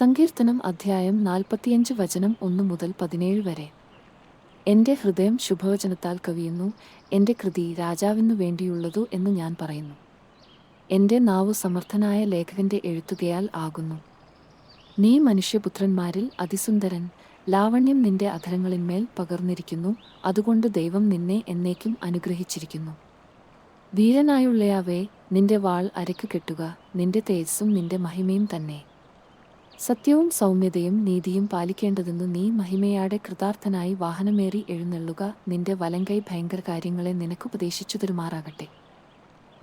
സങ്കീർത്തനം അധ്യായം നാൽപ്പത്തിയഞ്ച് വചനം ഒന്ന് മുതൽ പതിനേഴ് വരെ. എന്റെ ഹൃദയം ശുഭവചനത്താൽ കവിയുന്നു. എന്റെ കൃതി രാജാവിനു വേണ്ടിയുള്ളതു എന്ന് ഞാൻ പറയുന്നു. എന്റെ നാവു സമർത്ഥനായ ലേഖകന്റെ എഴുത്തുകയാൽ ആകുന്നു. നീ മനുഷ്യപുത്രന്മാരിൽ അതിസുന്ദരൻ. ലാവണ്യം നിന്റെ അധരങ്ങളിന്മേൽ പകർന്നിരിക്കുന്നു. അതുകൊണ്ട് ദൈവം നിന്നെ എന്നേക്കും അനുഗ്രഹിച്ചിരിക്കുന്നു. വീരനായുള്ളയാവേ നിന്റെ വാൾ അരയ്ക്കു കെട്ടുക. നിന്റെ തേജസ്സും നിന്റെ മഹിമയും തന്നെ. സത്യവും സൗമ്യതയും നീതിയും പാലിക്കേണ്ടതെന്നു നീ മഹിമയാടെ കൃതാർത്ഥനായി വാഹനമേറി എഴുന്നള്ളുക. നിന്റെ വലങ്കൈ ഭയങ്കര കാര്യങ്ങളെ നിനക്ക് നിനക്കുപദേശിച്ചു തരുമാറാകട്ടെ.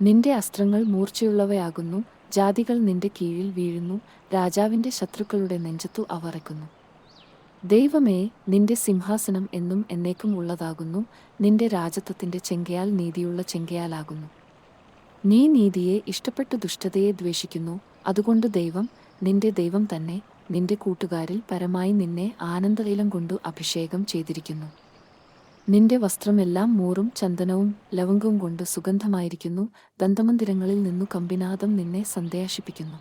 നിന്റെ അസ്ത്രങ്ങൾ മൂർച്ചയുള്ളവയാകുന്നു. ജാതികൾ നിന്റെ കീഴിൽ വീഴുന്നു. രാജാവിന്റെ ശത്രുക്കളുടെ നെഞ്ചത്തു അവറയ്ക്കുന്നു. ദൈവമേ നിന്റെ സിംഹാസനം എന്നും എന്നേക്കും ഉള്ളതാകുന്നു. നിന്റെ രാജത്വത്തിന്റെ ചെങ്കയാൽ നീതിയുള്ള ചെങ്കയാലാകുന്നു. നീ നീതിയെ ഇഷ്ടപ്പെട്ടു ദുഷ്ടതയെ ദ്വേഷിക്കുന്നു. അതുകൊണ്ട് ദൈവം നിന്റെ ദൈവം തന്നെ നിന്റെ കൂട്ടുകാരിൽ പരമായി നിന്നെ ആനന്ദതൈലം കൊണ്ടു അഭിഷേകം ചെയ്തിരിക്കുന്നു. നിന്റെ വസ്ത്രമെല്ലാം മൂറും ചന്ദനവും ലവംഗവും കൊണ്ട് സുഗന്ധമായിരിക്കുന്നു. ദന്തമന്ദിരങ്ങളിൽ നിന്നു കമ്പിനാദം നിന്നെ സന്ദേശിപ്പിക്കുന്നു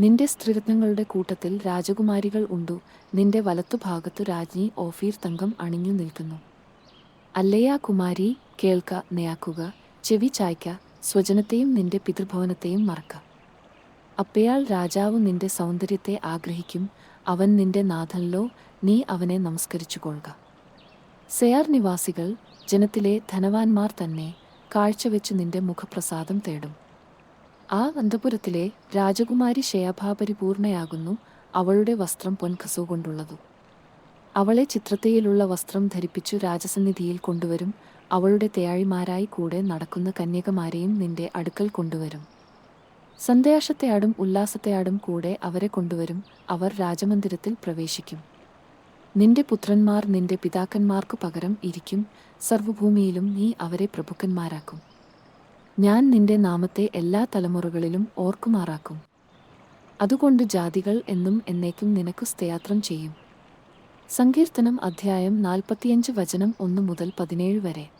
നിന്റെ സ്ത്രീരത്നങ്ങളുടെ കൂട്ടത്തിൽ രാജകുമാരികൾ ഉണ്ടു. നിന്റെ വലത്തുഭാഗത്തു രാജ്ഞി ഓഫീർ തങ്കം അണിഞ്ഞു നിൽക്കുന്നു. അല്ലയാ കുമാരി കേൾക്ക നയാക്കുക ചെവി ചായ്ക്ക സ്വജനത്തെയും നിന്റെ പിതൃഭവനത്തെയും മറക്ക. അപ്പയാൾ രാജാവ് നിന്റെ സൗന്ദര്യത്തെ ആഗ്രഹിക്കും അവൻ നിന്റെ നാഥനിലോ നീ അവനെ നമസ്കരിച്ചുകൊള്ളുക. സെയാർ നിവാസികൾ ജനത്തിലെ ധനവാന്മാർ തന്നെ കാഴ്ചവെച്ച് നിന്റെ മുഖപ്രസാദം തേടും. ആ അന്തപുരത്തിലെ രാജകുമാരി ശയാഭാപരിപൂർണയാകുന്നു അവളുടെ വസ്ത്രം പൊൻഖസു കൊണ്ടുള്ളതു. അവളെ ചിത്രത്തെയിലുള്ള വസ്ത്രം ധരിപ്പിച്ചു രാജസന്നിധിയിൽ കൊണ്ടുവരും അവളുടെ തേയാഴിമാരായി കൂടെ നടക്കുന്ന കന്യകമാരെയും നിന്റെ അടുക്കൽ കൊണ്ടുവരും. സന്ദേശത്തെയാടും ഉല്ലാസത്തെയാടും കൂടെ അവരെ കൊണ്ടുവരും. അവർ രാജമന്ദിരത്തിൽ പ്രവേശിക്കും. നിന്റെ പുത്രന്മാർ നിന്റെ പിതാക്കന്മാർക്കു പകരം ഇരിക്കും. സർവഭൂമിയിലും നീ അവരെ പ്രഭുക്കന്മാരാക്കും. ഞാൻ നിന്റെ നാമത്തെ എല്ലാ തലമുറകളിലും ഓർക്കുമാറാക്കും. അതുകൊണ്ട് ജാതികൾ എന്നും എന്നേക്കും നിനക്കു സ്ഥയാത്രം ചെയ്യും. സങ്കീർത്തനം അധ്യായം നാൽപ്പത്തിയഞ്ച് വചനം ഒന്ന് മുതൽ പതിനേഴ് വരെ.